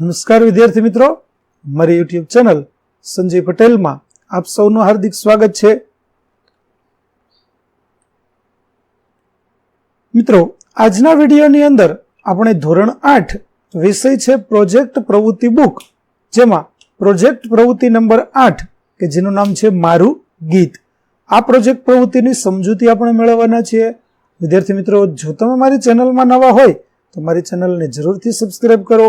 નમસ્કાર વિદ્યાર્થી મિત્રો. મારી યુટ્યુબ ચેનલ સંજય પટેલમાં આપ સૌનું હાર્દિક સ્વાગત છે. મિત્રો, આજના વિડીયોની અંદર આપણે ધોરણ આઠ વિષય છે પ્રોજેક્ટ પ્રવૃત્તિ બુક, જેમાં પ્રોજેક્ટ પ્રવૃત્તિ નંબર આઠ, કે જેનું નામ છે મારું ગીત. આ પ્રોજેક્ટ પ્રવૃત્તિની સમજૂતી આપણે મેળવવાના છીએ. વિદ્યાર્થી મિત્રો, જો તમે મારી ચેનલમાં નવા હોય, તો મારી ચેનલને જરૂરથી સબસ્ક્રાઈબ કરો.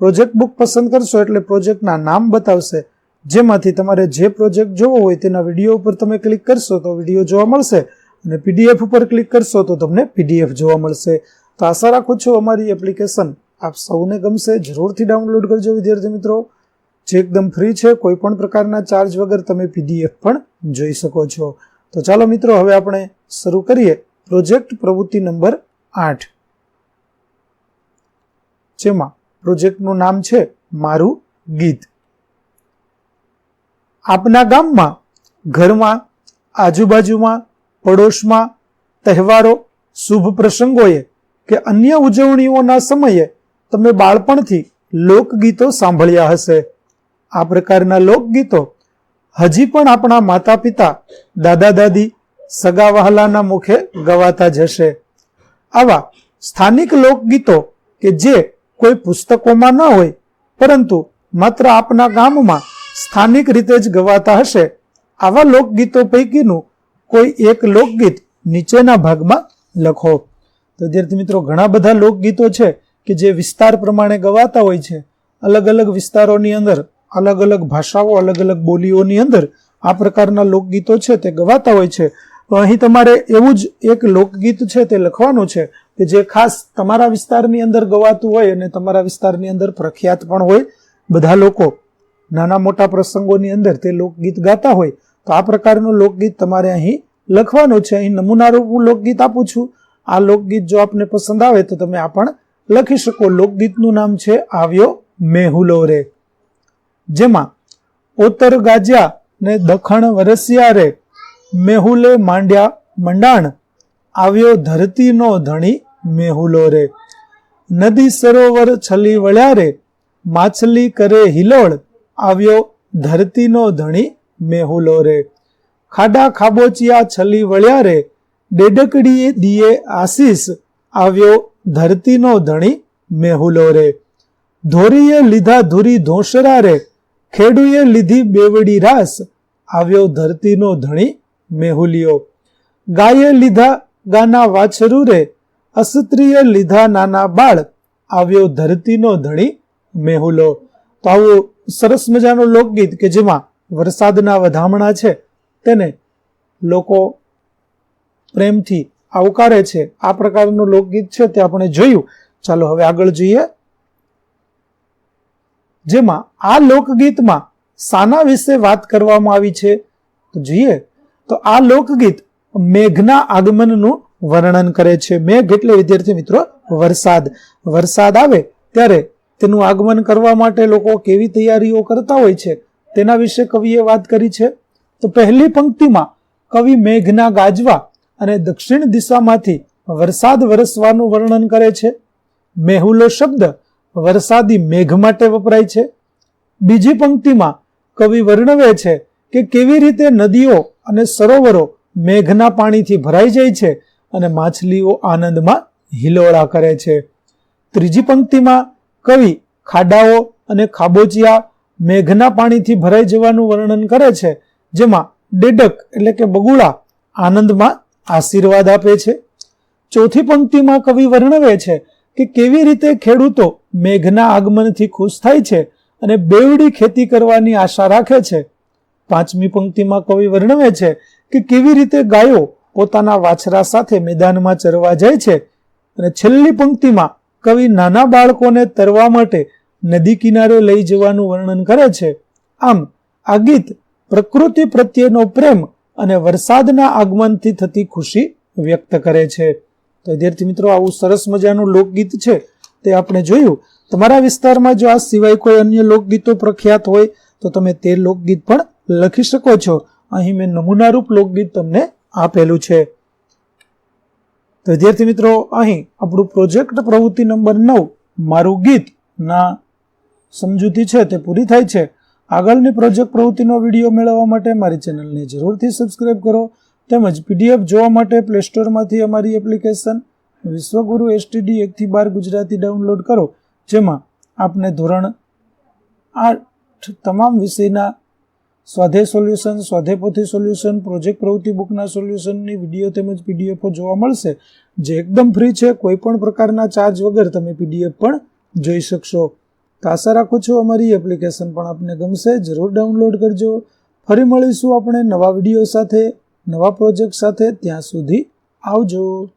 પ્રોજેક્ટ બુક પસંદ કરશો એટલે પ્રોજેક્ટના નામ બતાવશે. જેમાંથી તમારે જે પ્રોજેક્ટ જોવો હોય તેના વીડિયો ઉપર તમે ક્લિક કરશો તો વીડિયો જોવા મળશે અને પીડીએફ ઉપર ક્લિક કરશો તો તમને પીડીએફ જોવા મળશે. તો આશા રાખું છું અમારી એપ્લિકેશન આપ સૌને ગમશે. જરૂરથી ડાઉનલોડ કરજો, વિદ્યાર્થી મિત્રો. જે એકદમ ફ્રી છે, કોઈ પણ પ્રકારના ચાર્જ વગર તમે પીડીએફ પણ જોઈ શકો છો. તો ચાલો મિત્રો, હવે આપણે શરૂ કરીએ. પ્રોજેક્ટ પ્રવૃત્તિ નંબર આઠ. જેમાં પ્રોજેક્ટનું નામ છે મારું ગીત. આપના ગામમાં, ઘરમાં, આજુબાજુમાં, પડોશમાં તહેવારો, શુભ પ્રસંગોએ કે અન્ય ઉજવણીઓના સમયે તમે બાળપણથી લોકગીતો સાંભળ્યા હશે. આ પ્રકારના લોકગીતો હજી પણ આપણા માતા પિતા દાદા દાદી, સગા વહાલાના મુખે ગવાતા જશે આવા સ્થાનિક લોકગીતો કે જે કોઈ પુસ્તકોમાં ન હોય, પરંતુ માત્ર આપના ગામમાં સ્થાનિક રીતે જ ગવાતા હશે. આવા લોકગીતો પૈકીનું કોઈ એક લોકગીત નીચેના ભાગમાં લખો. તો વિદ્યાર્થી મિત્રો, ઘણા બધા લોકગીતો છે કે જે વિસ્તાર પ્રમાણે ગવાતા હોય છે. અલગ અલગ વિસ્તારોની અંદર, અલગ અલગ ભાષાઓ, અલગ અલગ બોલીઓની અંદર આ પ્રકારના લોકગીતો છે તે ગવાતા હોય છે. અહીં તમારે એવું જ એક લોકગીત છે તે લખવાનું છે કે જે ખાસ તમારા વિસ્તારની અંદર ગવાતું હોય અને તમારા વિસ્તારની અંદર પ્રખ્યાત પણ હોય. બધા લોકો નાના મોટા પ્રસંગોની અંદર તે લોકગીત ગાતા હોય. તો આ પ્રકારનું લોકગીત તમારે અહીં લખવાનું છે. અહીં નમૂનારૂપ હું લોકગીત આપું છું. આ લોકગીત જો આપને પસંદ આવે તો તમે આ પણ લખી શકો. લોકગીતનું નામ છે આવ્યો મેહુલો રે જેમાં ઓતર ગાજ્યા ને દખણ વરસ્યા રે. મેહુલે માંડ્યા મંડાણ. આવ્યો ધરતીનો ધણી મેહુલો રે. નદી સરોવર છલી વળ્યા રે. માછલી કરે હિલોળ. આવ્યો ધરતીનો ધણી મેહુલો રે. ખાડા ખાબોચિયા છલી વળ્યા રે. ડેડકડીએ દીએ આશીષ. આવ્યો ધરતીનો ધણી મેહુલો રે. ધોરીએ લીધા ધુરી ધોંસરા રે. ખેડુએ લીધી બેવડી રાસ. આવ્યો ધરતીનો ધણી મેહુલિયો, ગાયે લીધા ગાના વાછરૂરે રે લીધા નાના બાળ, આવ્યો ધરતીનો ધણી મેહુલો. તો આવું સરસ મજાનું લોકગીત કે જેમાં વરસાદના વધામણા છે, તેને લોકો પ્રેમથી આવકારે છે. આ પ્રકારનું લોકગીત છે તે આપણે જોયું. ચાલો હવે આગળ જોઈએ. જેમાં આ લોકગીતમાં સાના વિશે વાત કરવામાં આવી છે. તો જોઈએ. તો આ લોકગીત મેઘના આગમનનું વર્ણન કરે છે. મેઘ એટલે, વિદ્યાર્થી મિત્રો, વરસાદ. વરસાદ આવે ત્યારે તેનું આગમન કરવા માટે લોકો કેવી તૈયારીઓ કરતા હોય છે તેના વિશે કવિએ વાત કરી છે. તો પહેલી પંક્તિમાં કવિ મેઘના ગાજવા અને દક્ષિણ દિશામાંથી વરસાદ વરસવાનું વર્ણન કરે છે. મેહુલો શબ્દ વરસાદી મેઘ માટે વપરાય છે. બીજી પંક્તિમાં કવિ વર્ણવે છે કે કેવી રીતે નદીઓ અને સરોવરો મેઘના પાણીથી ભરાઈ જાય છે અને માછલીઓ આનંદમાં હિલોળા કરે છે. ત્રીજી પંક્તિમાં કવિ ખાડાઓ અને ખાબોચિયા મેઘના પાણીથી ભરાઈ જવાનું વર્ણન કરે છે, જેમાં ડેડક એટલે કે બગુળા આનંદમાં આશીર્વાદ આપે છે. ચોથી પંક્તિમાં કવિ વર્ણવે છે કે કેવી રીતે ખેડૂતો મેઘના આગમનથી ખુશ થાય છે અને બેવડી ખેતી કરવાની આશા રાખે છે. પાંચમી પંક્તિમાં કવિ વર્ણવે છે કે કેવી રીતે ગાયો પોતાના વાછરા સાથે મેદાનમાં ચરવા જાય છે અને છેલ્લી પંક્તિમાં કવિ નાના બાળકોને તરવા માટે નદી કિનારે લઈ જવાનું વર્ણન કરે છે. આમ, આ ગીત પ્રકૃતિ પ્રત્યેનો પ્રેમ અને વરસાદના આગમનથી થતી ખુશી વ્યક્ત કરે છે. તો વિદ્યાર્થી મિત્રો, આવું સરસ મજાનું લોકગીત છે તે આપણે જોયું. તમારા વિસ્તારમાં જો આ સિવાય કોઈ અન્ય લોકગીતો પ્રખ્યાત હોય, તો તમે તે લોકગીત પણ લખી શકો છો. અહીં મેં નમૂનારૂપ લોકગીત તમને આપેલું છે. વિદ્યાર્થી મિત્રો, અહીં આપણું પ્રોજેક્ટ પ્રવૃત્તિ નંબર નવ, મારું ગીત. ના, સમજૂતી છે, તે પૂરી થાય છે. આગળની પ્રોજેક્ટ પ્રવૃત્તિનો વીડિયો મેળવવા માટે મારી ચેનલને જરૂરથી સબસ્ક્રાઇબ કરો. તેમજ પીડીએફ જોવા માટે પ્લે સ્ટોરમાંથી અમારી એપ્લિકેશન વિશ્વગુરુ એસટીડી એકથી બાર ગુજરાતી ડાઉનલોડ કરો. જેમાં આપને ધોરણ આઠ તમામ વિષયના સ્વાધ્યાય સોલ્યુશન સ્વાધેપોથી સોલ્યુશન, પ્રોજેક્ટ પ્રવૃત્તિ બુકના સોલ્યુશનની વીડિયો તેમજ પીડીએફો જોવા મળશે. જે એકદમ ફ્રી છે, કોઈ પણ પ્રકારના ચાર્જ વગર તમે પીડીએફ પણ જોઈ શકશો. તો આશા રાખું છું અમારી એપ્લિકેશન પણ આપને ગમશે. જરૂર ડાઉનલોડ કરજો. ફરી મળીશું આપણે નવા વીડિયો સાથે, નવા પ્રોજેક્ટ સાથે. ત્યાં સુધી આવજો.